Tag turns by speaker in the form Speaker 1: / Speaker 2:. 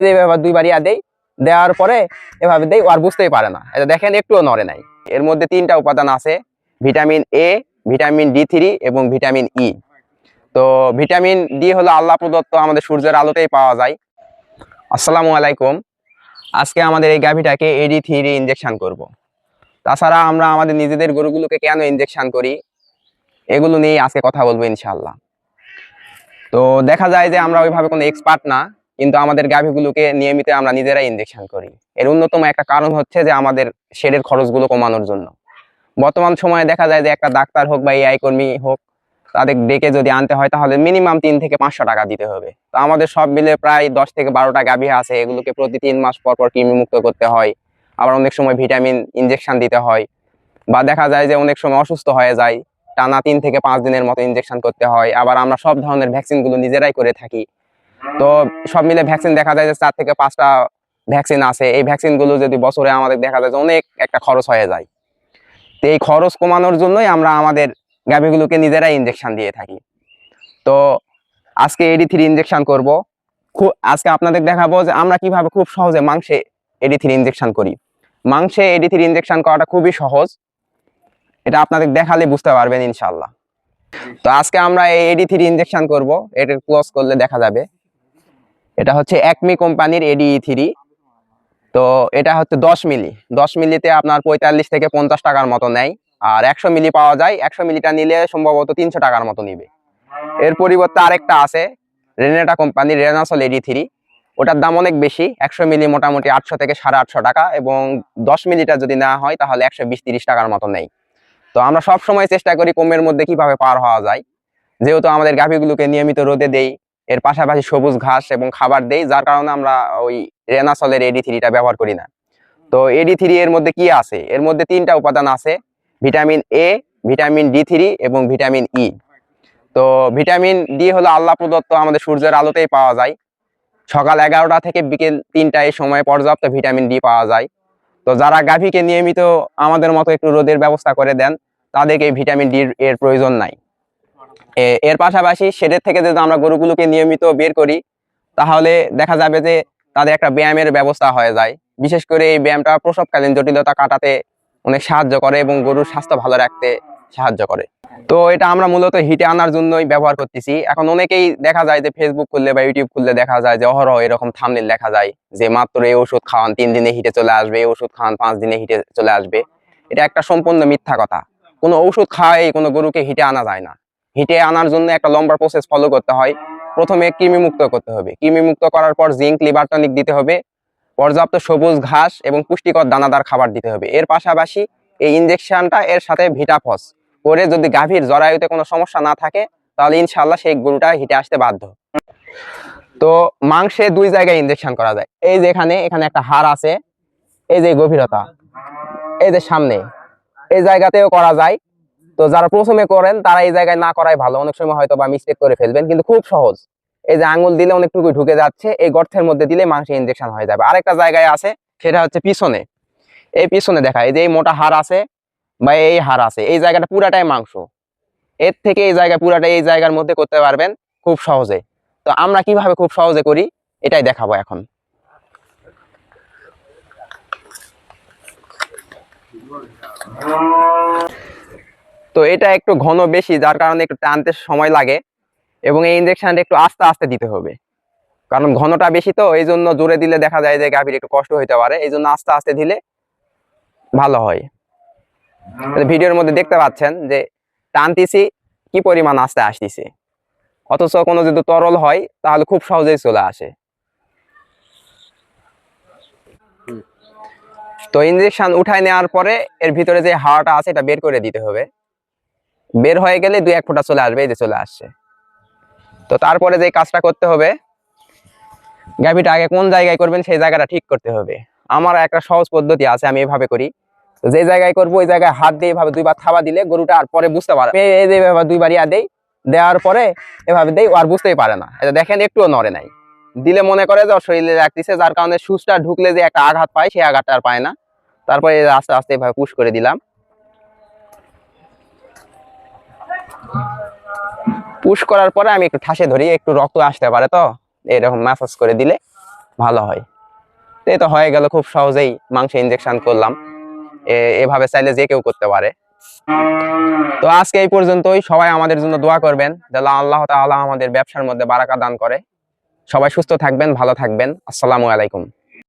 Speaker 1: এভাবে দুইবার ইয়া দেই। দেওয়ার পরে এভাবে দেই আর বুঝতেই পারে না। দেখেন, একটুও নড়ে নাই। এর মধ্যে তিনটা উপাদান আছে, vitamin A vitamin D three এবং ভিটামিন ই তো ভিটামিন ডি হলো আল্লাহ প্রদত্ত, আমাদের সূর্যের আলোতেই পাওয়া যায়। আসসালামু আলাইকুম। আজকে আমাদের এই গাভিটাকে এডি থ্রি ইনজেকশন করব। তাছাড়া আমরা আমাদের নিজেদের গরুগুলোকে কেন ইনজেকশন করি? এগুলো নিয়ে আজকে কথা বলব ইনশাল্লাহ তো দেখা যায় যে আমরা ওইভাবে কোনো এক্সপার্ট না। কিন্তু আমাদের গাভীগুলোকে নিয়মিত আমরা নিজেরাই ইনজেকশন করি। এর অন্যতম একটা কারণ হচ্ছে যে আমাদের শেডের খরচগুলো কমানোর জন্য। বর্তমান সময়ে দেখা যায় যে একটা ডাক্তার হোক বা এআই কর্মী হোক, তাদের ডেকে যদি আনতে হয় তাহলে মিনিমাম তিন থেকে পাঁচশো টাকা দিতে হবে। তো আমাদের সব মিলে প্রায় দশ থেকে বারোটা গাভী আছে, এগুলোকে প্রতি তিন মাস পর পর কৃমি মুক্ত করতে হয়। আবার অনেক সময় ভিটামিন ইনজেকশন দিতে হয়। বা দেখা যায় যে অনেক সময় অসুস্থ হয়ে যায়, টানা তিন থেকে পাঁচ দিনের মতো ইনজেকশন করতে হয়। আবার আমরা সব ধরনের ভ্যাকসিনগুলো নিজেরাই করে থাকি। তো সব মিলে ভ্যাকসিন দেখা যায় যে চার থেকে পাঁচটা ভ্যাকসিন আছে। এই ভ্যাকসিনগুলো যদি বছরে আমাদের দেখা যায় যে অনেক একটা খরচ হয়ে যায়। তো এই খরচ কমানোর জন্যই আমরা আমাদের গাভীগুলোকে নিজেরাই ইনজেকশন দিয়ে থাকি। তো আজকে এডি থ্রি ইনজেকশন করব। খুব আজকে আপনাদের দেখাবো যে আমরা কীভাবে খুব সহজে মাংসে এডি থ্রি ইনজেকশন করি। মাংসে এডি থ্রি ইনজেকশন করাটা খুবই সহজ। এটা আপনাদের দেখালে বুঝতে পারবেন ইনশাল্লাহ তো আজকে আমরা এই এডি থ্রি ইনজেকশন করব। এটা ক্লোজ করলে দেখা যাবে। এটা হচ্ছে একমি কোম্পানির এডি থ্রি তো এটা হচ্ছে দশ মিলি। দশ মিলিতে আপনার পঁয়তাল্লিশ থেকে পঞ্চাশ টাকার মতো নেয়। আর একশো মিলি পাওয়া যায়। একশো মিলিটা নিলে সম্ভবত তিনশো টাকার মতো নিবে। এর পরিবর্তে আরেকটা আছে রেনেটা কোম্পানির রেনাসল এডি থ্রি ওটার দাম অনেক বেশি, একশো মিলি মোটামুটি আটশো থেকে সাড়ে আটশো টাকা এবং দশ মিলিটা যদি নেওয়া হয় তাহলে একশো বিশ তিরিশ টাকার মতো নেই তো আমরা সব সময় চেষ্টা করি কমের মধ্যে কীভাবে পার হওয়া যায়। যেহেতু আমাদের গাভীগুলোকে নিয়মিত রোদে দেই এর পাশাপাশি সবুজ ঘাস এবং খাবার দেই, যার কারণে আমরা ওই রেনাসলের এডি থ্রিটা ব্যবহার করি না। তো এডি থ্রি এর মধ্যে কি আছে? এর মধ্যে তিনটা উপাদান আছে, vitamin A vitamin D three এবং ভিটামিন ই তো ভিটামিন ডি হলো আল্লাহ প্রদত্ত, আমাদের সূর্যের আলোতেই পাওয়া যায়। সকাল এগারোটা থেকে বিকেল তিনটা এই সময় পর্যাপ্ত ভিটামিন ডি পাওয়া যায়। তো যারা গাভীকে নিয়মিত আমাদের মতো একটু রোদের ব্যবস্থা করে দেন, তাদেরকে ভিটামিন ডি এর প্রয়োজন নাই। এর পাশাপাশি সেদের থেকে যদি আমরা গরুগুলোকে নিয়মিত বের করি, তাহলে দেখা যাবে যে তাদের একটা ব্যায়ামের ব্যবস্থা হয়ে যায়। বিশেষ করে এই ব্যায়ামটা প্রসবকালীন জটিলতা কাটাতে অনেক সাহায্য করে এবং গরুর স্বাস্থ্য ভালো রাখতে সাহায্য করে। তো এটা আমরা মূলত হিটে আনার জন্যই ব্যবহার করতেছি। এখন অনেকেই দেখা যায় যে ফেসবুক খুললে বা ইউটিউব খুললে দেখা যায় যে অহরহ এরকম থামনেল দেখা যায় যে মাত্র এই ওষুধ খাওয়ান, তিন দিনে হিটে চলে আসবে, এই ওষুধ খাওয়ান, পাঁচ দিনে হিটে চলে আসবে। এটা একটা সম্পূর্ণ মিথ্যা কথা। কোনো ওষুধ খাওয়াই কোনো গরুকে হিটে আনা যায় না। হিটে আনার জন্য একটা লম্বা প্রসেস ফলো করতে হয়। প্রথমে কৃমি মুক্ত করতে হবে। কৃমি মুক্ত করার পর জিঙ্ক লিভার টনিক দিতে হবে। পর্যাপ্ত সবুজ ঘাস এবং পুষ্টিকর দানাদার খাবার দিতে হবে। এর পাশাপাশি এই ইনজেকশনটা এর সাথে ভিটাফস করে যদি গাভীর জরায়ুতে কোনো সমস্যা না থাকে, তাহলে ইনশাল্লাহ সেই গরুটা হিটে আসতে বাধ্য। তো মাংসে দুই জায়গায় ইনজেকশন করা যায়। এই যে এখানে এখানে একটা হাড় আছে। এই যে গভীরতা। এই যে সামনে। এই জায়গাতেও করা যায়। তো যারা প্রথমে করেন, তারা এই জায়গায় না করাই ভালো। অনেক সময় হয়তো বা মিস্টেক করে ফেলবেন, কিন্তু খুব সহজ। এই যে আঙুল দিলে অনেকটুকু ঢুকে যাচ্ছে, এই গর্তের মধ্যে দিলে মাংসে ইনজেকশন হয়ে যাবে। আরেকটা জায়গায় আছে, সেটা হচ্ছে পিছনে। এই পিছনে দেখা, এই যে এই মোটা হাড় আছে বা এই হাড় আছে, এই জায়গাটা পুরাটাই মাংস। এর থেকে এই জায়গা পুরাটাই এই জায়গার মধ্যে করতে পারবেন খুব সহজে। তো আমরা কীভাবে খুব সহজে করি, এটাই দেখাবো এখন। তো এটা একটু ঘন বেশি যার কারণে একটু টানতে সময় লাগে এবং এই ইনজেকশনটা একটু আস্তে আস্তে দিতে হবে। কারণ ঘনটা বেশি তো এই জন্য জোরে দিলে দেখা যায় যে গাভীর একটু কষ্ট হইতে পারে এই জন্য আস্তে আস্তে দিলে ভালো হয়। ভিডিওর মধ্যে দেখতে পাচ্ছেন যে টানতেছি কি পরিমাণ আস্তে আসতেছে। অথচ কোনো যদি তরল হয় তাহলে খুব সহজেই চলে আসে। তো ইনজেকশন উঠায় নেওয়ার পরে এর ভিতরে যে হাওয়াটা আছে এটা বের করে দিতে হবে। বের হয়ে গেলে দুই এক ফোঁটা চলে আসবে, এই যে চলে আসছে। তো তারপরে যে কাজটা করতে হবে, গাভিটা আগে কোন জায়গায় করবেন সেই জায়গাটা ঠিক করতে হবে। আমার একটা সহজ পদ্ধতি আছে, আমি এভাবে করি। যে জায়গায় করব, ওই জায়গায় হাত দিয়ে এভাবে দুইবার থাবা দিলে গরুটা আর পরে বুঝতে পারে যে দুইবার ইয়া দেই, দেওয়ার পরে এভাবে দেই আর বুঝতেই পারে না। এটা দেখেন, একটুও নড়ে নাই। দিলে মনে করে যে শরীরে রাখতেছে, যার কারণে সুচটা ঢুকলে যে একটা আঘাত পায়, সেই আঘাতটা আর পায় না। তারপরে আস্তে আস্তে এভাবে পুশ করে দিলাম। পুশ করার পরে আমি একটু ঠাসে ধরি একটু রক্ত আসতে পারে তো? এরকম ম্যাসাজ করে দিলে ভালো হয়। তো এই তো হয়ে গেল, খুব সহজেই মাংস ইনজেকশন করলাম। এভাবে চাইলে যে কেউ করতে পারে। তো আজকে এই পর্যন্তই। সবাই আমাদের জন্য দোয়া করবেন। যেন আল্লাহ তাআলা আমাদের ব্যবসার মধ্যে বারাকা দান করে। সবাই সুস্থ থাকবেন, ভালো থাকবেন। আসসালামু আলাইকুম।